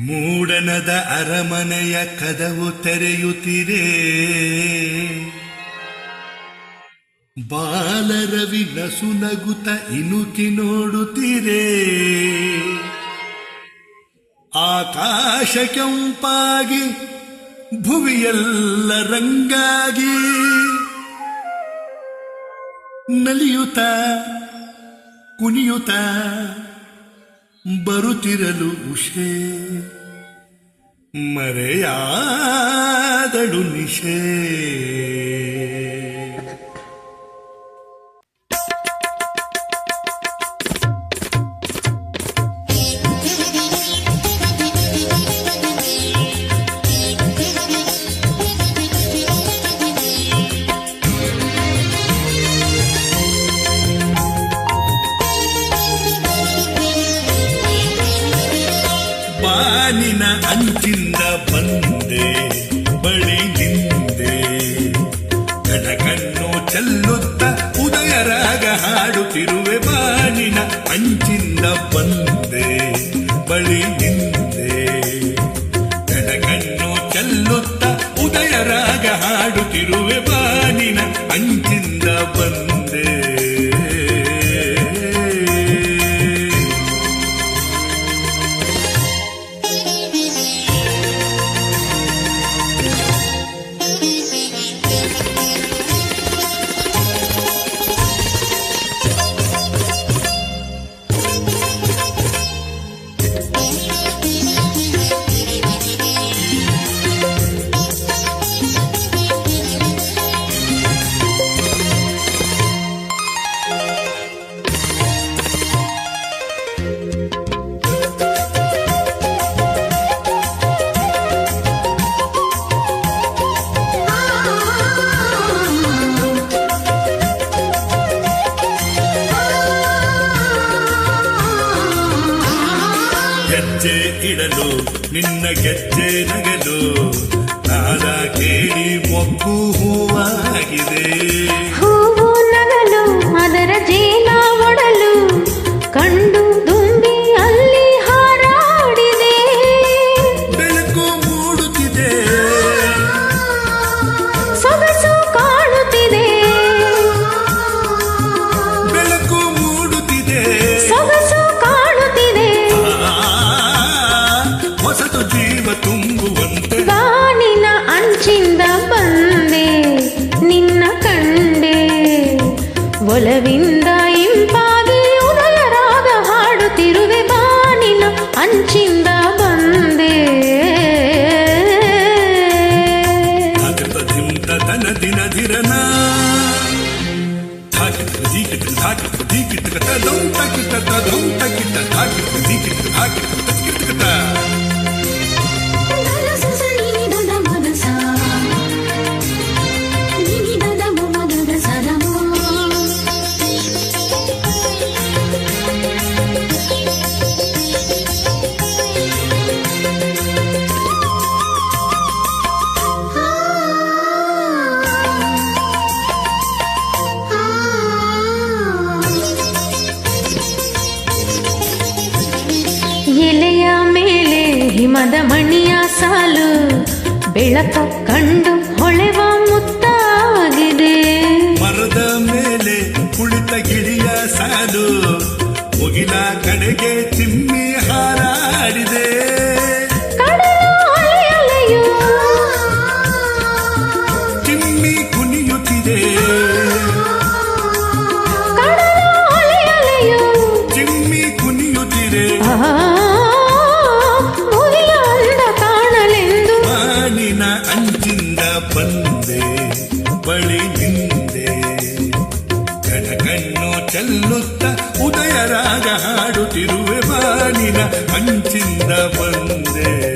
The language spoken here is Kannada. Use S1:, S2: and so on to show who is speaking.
S1: ಮೂಡನದ ಅರಮನೆಯ ಕದವು ತೆರೆಯುತ್ತಿರೆ. ಬಾಲರವಿ ನಸು ನಗುತ್ತ ಇನುಕಿ ನೋಡುತ್ತಿರೆ. ಆಕಾಶ ಕೆಂಪಾಗಿ, ಭುವಿಯೆಲ್ಲ ರಂಗಾಗಿ ನಲಿಯುತ್ತ, ಕುಣಿಯುತ್ತ ಬರುತ್ತಿರಲು ಉಷೆ. ಮರೆಯಾದಳು ನಿಶೆ ಬಂದೆ ಬಳಿ ನಿಂದೆ. ನನಗನ್ನು ಚೆಲ್ಲುತ್ತ ಉದಯರಾಗ ಹಾಡುತ್ತಿರುವೆ ಬಾನಿನ ಅಂಚಿಂದ ಹೆಜ್ಜೆ ಇಡಲು ನಿನ್ನ ಗೆಜ್ಜೆ ನಗಲು ನಾದ ಕೇಳಿ ಮೊಗ್ಗು ಹೂವಾಗಿದೆ
S2: ಬಾನಿನ ಅಂಚಿಂದ ಬಂದೆ
S1: ಧಾಕೃತ ಧಿಂತ ತನ ದಿನ ಧಿರನ ಧಾಕೃತ ಧೀಕಿತ ಧಾಕೃತ ಧೀಕಿತ ತದಂ ತಕಿತ ತದಂ
S2: ಹಿಮದ ಮಣಿಯ ಸಾಲು ಬೆಳಕ ಕಂಡು ಹೊಳೆವ ಮುತ್ತಾಗಿದೆ
S1: ಮರದ ಮೇಲೆ ಕುಳಿತ ಗಿಳಿಯ ಸಾಲು ಮುಗಿಲ ಕಡೆಗೆ ಬಂದೆ ಬಳಿ ನಿಂದೆ. ಕಣ್ಣು ಚೆಲ್ಲುತ್ತ ಉದಯರಾಗ ಹಾಡುತ್ತಿರುವೆ ಬಾನಿನ ಅಂಚಿಂದ ಬಂದೆ.